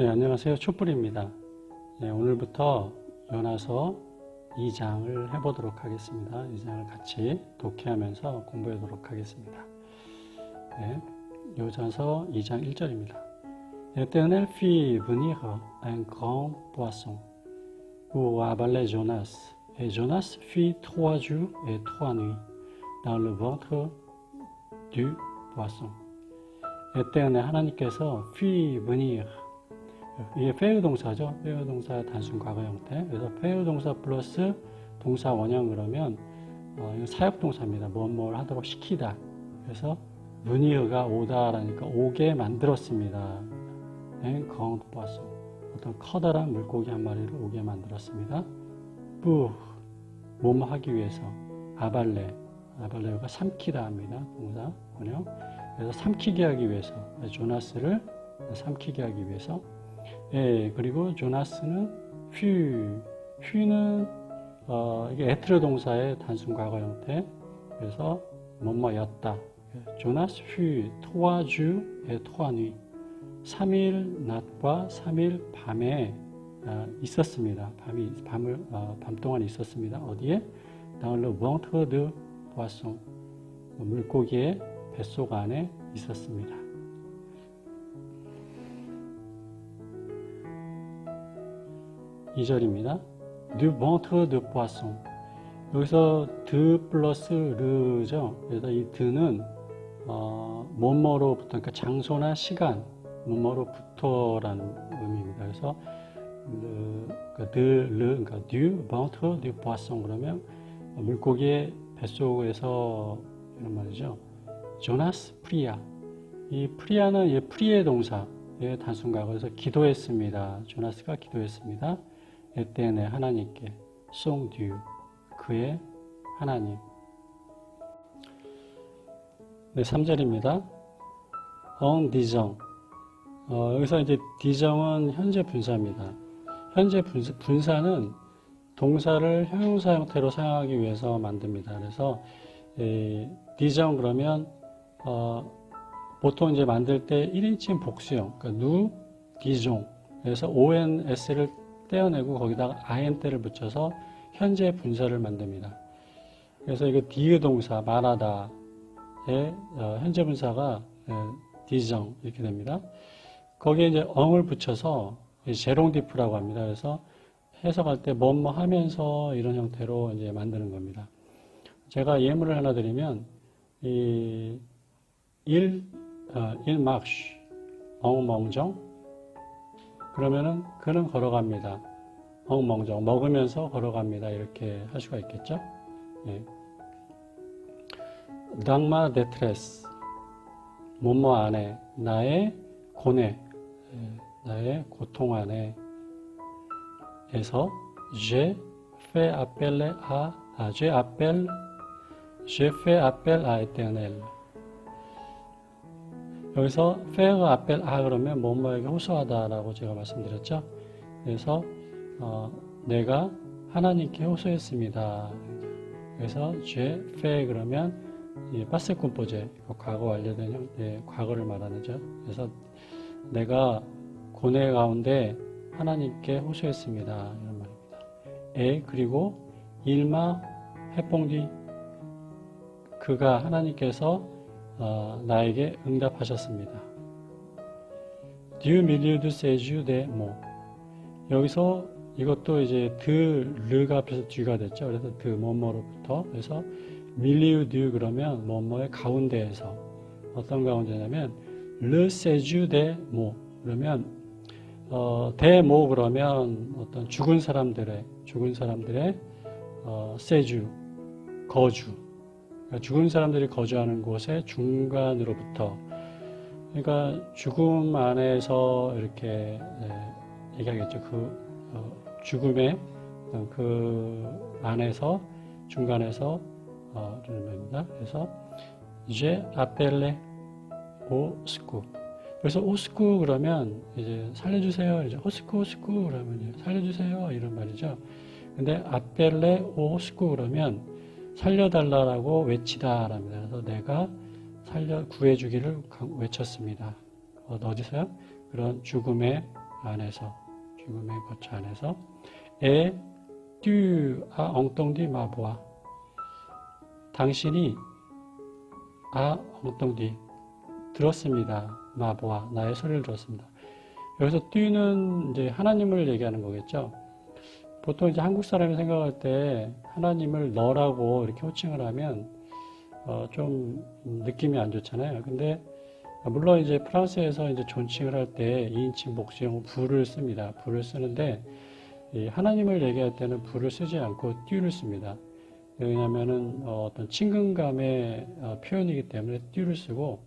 네, 안녕하세요. 촛불입니다. 네, 오늘부터 연화서 2장을 해보도록 하겠습니다. 2장을 같이 독해하면서 공부하도록 하겠습니다. 네, 요자서 2장 1절입니다. L'Éternel fit venir un grand poisson pour avaler Jonas. Et Jonas fit trois jours et trois nuits dans le ventre du poisson. 에때은의 하나님께서 fit venir 이게 페일 동사죠. 페일 동사 단순 과거 형태. 그래서 페일 동사 플러스 동사 원형 그러면 어, 이거 사역 동사입니다. 무엇 하도록 시키다. 그래서 venir가 오다라니까 오게 만들었습니다. 네, grand poisson. 어떤 커다란 물고기 한 마리를 오게 만들었습니다. 뿌 뭐뭐 하기 위해서 아발레 아발레가 삼키다 합니다. 동사 원형. 그래서 삼키게 하기 위해서 조나스를 삼키게 하기 위해서 예 그리고 조나스는 휘 휘는 어, 이게 에트르 동사의 단순 과거 형태 그래서 뭐뭐였다 조나스 휘 토아주의 토아뉘 3일 낮과 3일 밤에 아, 있었습니다. 밤이 밤을 아, 밤 동안 있었습니다. 어디에? le ventre de poisson 물고기의 뱃속 안에 있었습니다. 이절입니다 du ventre de poisson. 여기서 de 플러스 르죠. 그래서 이 드는 어, 뭐뭐로부터, 그러니까 장소나 시간, 뭐뭐로부터라는 의미입니다. 그래서 르, 그러니까 de, 르, 그러니까 du ventre de poisson 그러면 물고기의 뱃속에서 이런 말이죠. 조나스 프리아. 이 프리아는 이 프리의 동사의 단순 과거에서 기도했습니다. 조나스가 기도했습니다. 에테네 하나님께 송듀 그의 하나님. 네, 3절입니다. 엉 디정. 어, 여기서 이제 디정은 현재 분사입니다. 현재 분사, 분사는 동사를 형용사 형태로 사용하기 위해서 만듭니다. 그래서 이, 디정 그러면 어, 보통 이제 만들 때 1인칭 복수형, 그러니까 누, 디종. 그래서 ONS를 떼어내고 거기다가 INT를 붙여서 현재 분사를 만듭니다. 그래서 이거 디의 동사 말하다의 어, 현재 분사가 어, 디정 이렇게 됩니다. 거기에 이제 엉을 붙여서 제롱디프라고 합니다. 그래서 해석할 때 뭐뭐 하면서 이런 형태로 이제 만드는 겁니다. 제가 예문을 하나 드리면 이 일, 어, 일막쉬, 엉멍정 그러면은 그는 걸어갑니다. 엉멍정 먹으면서 걸어갑니다. 이렇게 할 수가 있겠죠? 예. 당마 데트레스 뭐뭐 안에 나의 고뇌 예, 나의 고통 안에 에서 je fais appel à, à je appelle je fais appel à éternel 여기서 fair가 appel à 그러면 뭐뭐에게 호소하다라고 제가 말씀드렸죠. 그래서 어, 내가 하나님께 호소했습니다. 그래서 je fais 그러면 이 파세군포제 과거 완료된 형태 과거를 말하는죠. 그래서 내가 고뇌 가운데 하나님께 호소했습니다. 이런 말입니다. 에 그리고 일마 해봉뒤 그가 하나님께서 어, 나에게 응답하셨습니다. Dieu milieu de séjour de mo 여기서 이것도 이제 드 르가 앞에서 뒤가 됐죠. 그래서 드 뭐뭐로부터 그래서 밀리우 듀 그러면 뭐뭐의 가운데에서 어떤 가운데냐면 르 세주 데모 그러면 어, 대모 그러면 어떤 죽은 사람들의 죽은 사람들의 어, 세주 거주 죽은 사람들이 거주하는 곳의 중간으로부터 그러니까 죽음 안에서 이렇게 예, 얘기하겠죠 그 어, 죽음의 그 안에서 중간에서 어. 그래서 이제 아펠레 오스쿠 그래서 오스쿠 그러면 이제 살려주세요. 이제 오스쿠 오스쿠 그러면 살려주세요 이런 말이죠. 근데 아펠레 오스쿠 그러면 살려달라고 외치다랍니다. 그래서 내가 살려 구해주기를 외쳤습니다. 어, 어디서요? 그런 죽음의 안에서 죽음의 거처 안에서 에, 듀, 아, 엉뚱디 마보아 당신이 아, 엉뚱디 들었습니다. 마보아 나의 소리를 들었습니다. 여기서 듀는 이제 하나님을 얘기하는 거겠죠. 보통 이제 한국 사람이 생각할 때 하나님을 너라고 이렇게 호칭을 하면 어, 좀 느낌이 안 좋잖아요. 근데 물론 이제 프랑스에서 이제 존칭을 할 때 2인칭 복수형 부를 씁니다. 부를 쓰는데 이 하나님을 얘기할 때는 부를 쓰지 않고 듀를 씁니다. 왜냐하면은 어, 떤 친근감의 어, 표현이기 때문에 듀를 쓰고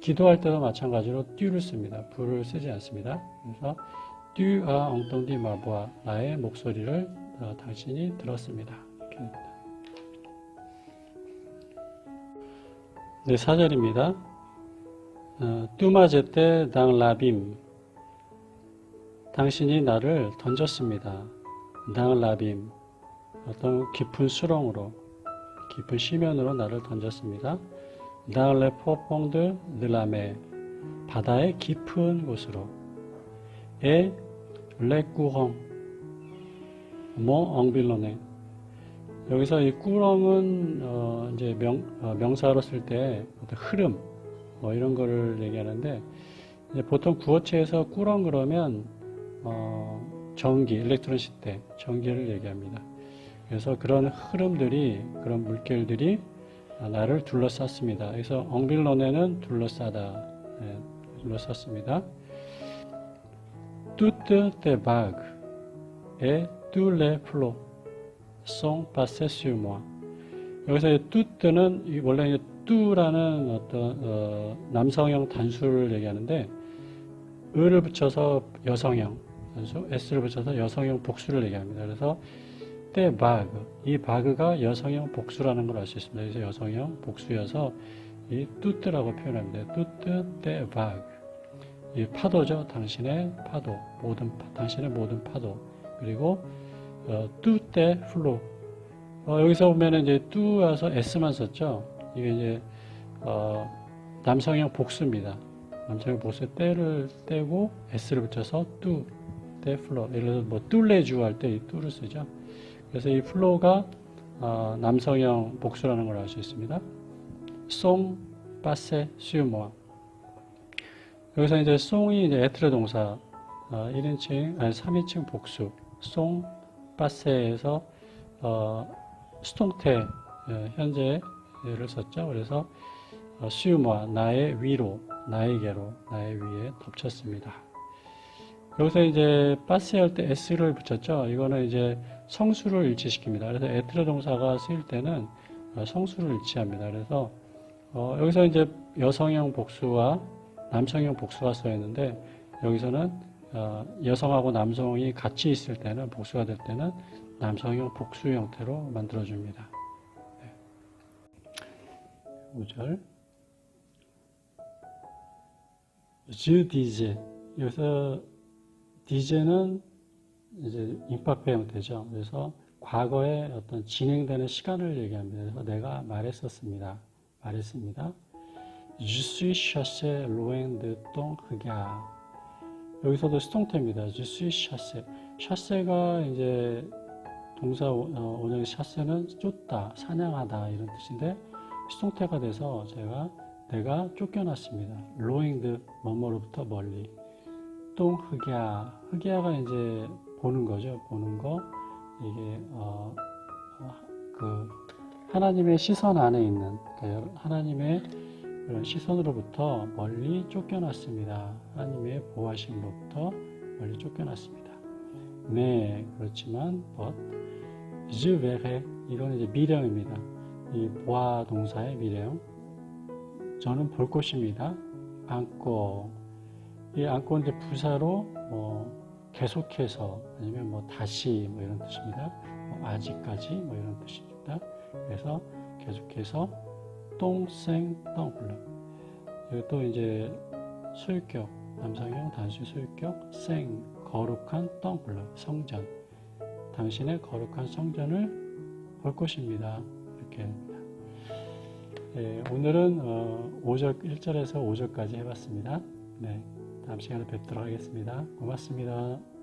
기도할 때도 마찬가지로 듀를 씁니다. 부를 쓰지 않습니다. 그래서 듀아 엉뚱디 마보아 나의 목소리를 어, 당신이 들었습니다. 이렇게. 네, 사절입니다. 어, 뚜마제때 당 라빔 당신이 나를 던졌습니다. 당 라빔 어떤 깊은 수렁으로 깊은 시면으로 나를 던졌습니다. 당 레포퐁드 느라메 바다의 깊은 곳으로 에 레꾸헝 뭐 엉빌로네 여기서 이 꾸렁은 어 이제 명 어, 명사로 쓸 때 어떤 흐름 뭐 이런 거를 얘기하는데 보통 구어체에서 꾸렁 그러면 어 전기 일렉트론 시대 전기를 얘기합니다. 그래서 그런 흐름들이 그런 물결들이 나를 둘러쌌습니다. 그래서 엉빌로네는 둘러싸다 네, 둘러쌌습니다. Toute tes vagues et tous les flots sont passés sur moi. 여기서 이 원래 이제 뚜라는 어떤 어, 남성형 단수를 얘기하는데 을을 붙여서 여성형 단수, s를 붙여서 여성형 복수를 얘기합니다. 그래서 때 바그 이 바그가 여성형 복수라는 걸 알 수 있습니다. 그래서 여성형 복수여서 이 뚜뜨라고 표현합니다. 뚜뜨 때 바그 이 파도죠. 당신의 파도, 모든 파- 당신의 모든 파도. 그리고 어, 뚜때 플로. 어, 여기서 보면은 이제 뚜와서 s만 썼죠. 이게 이제 어, 남성형 복수입니다. 남성형 복수 때를 떼고 s를 붙여서 뚜, 때 플로. 예를 들어서 뭐 뚫레주 할 때 이 뚜를 쓰죠. 그래서 이 플로가 어, 남성형 복수라는 걸 알 수 있습니다. 송, 빠세, 수모아. 여기서 이제 송이 이제 에트르 동사 어, 1인칭 아니 3인칭 복수 송 빠세에서 어, 수동태 예, 현재를 썼죠. 그래서 어, 수유모아 나의 위로 나에게로 나의 위에 덮쳤습니다. 여기서 이제 빠세 할 때 s를 붙였죠. 이거는 이제 성수를 일치시킵니다. 그래서 에트르 동사가 쓰일 때는 어, 성수를 일치합니다. 그래서 어, 여기서 이제 여성형 복수와 남성형 복수가 써 있는데 여기서는 어, 여성하고 남성이 같이 있을 때는 복수가 될 때는 남성형 복수 형태로 만들어 줍니다. 네. 5절 주 디제 여기서 디제는 이제 임파페 형태죠. 그래서 과거에 어떤 진행되는 시간을 얘기합니다. 그래서 내가 말했었습니다. 말했습니다. Je suis chassé loin de ton regard. 여기서도 수동태입니다. Je suis chassé. 샤세가 이제 동사 어, 원형 샤세는 쫓다, 사냥하다 이런 뜻인데 수동태가 돼서 제가 내가 쫓겨났습니다. de 뭐뭐로부터 멀리. 똥 흑야, 흑야가 이제 보는 거죠. 보는 거 이게 어, 어, 그 하나님의 시선 안에 있는 그러니까 하나님의 그런 시선으로부터 멀리 쫓겨났습니다. 하나님의 보호하심으로부터 멀리 쫓겨났습니다. 네, 그렇지만 but je verrai 이건 이제 미래형입니다. 이 보아 동사의 미래형. 저는 볼 것입니다. 안고 이 안고인데 부사로 뭐 계속해서 아니면 뭐 다시 뭐 이런 뜻입니다. 뭐 아직까지 뭐 이런 뜻입니다. 그래서 계속해서 똥블러 이것도 이제 소유격 남성형 단수 소유격 생 거룩한 똥블러 성전 당신의 거룩한 성전을 볼 것입니다. 이렇게 합니다. 예, 오늘은 어, 5절 1절에서 5절까지 해봤습니다. 네, 다음 시간에 뵙도록 하겠습니다. 고맙습니다.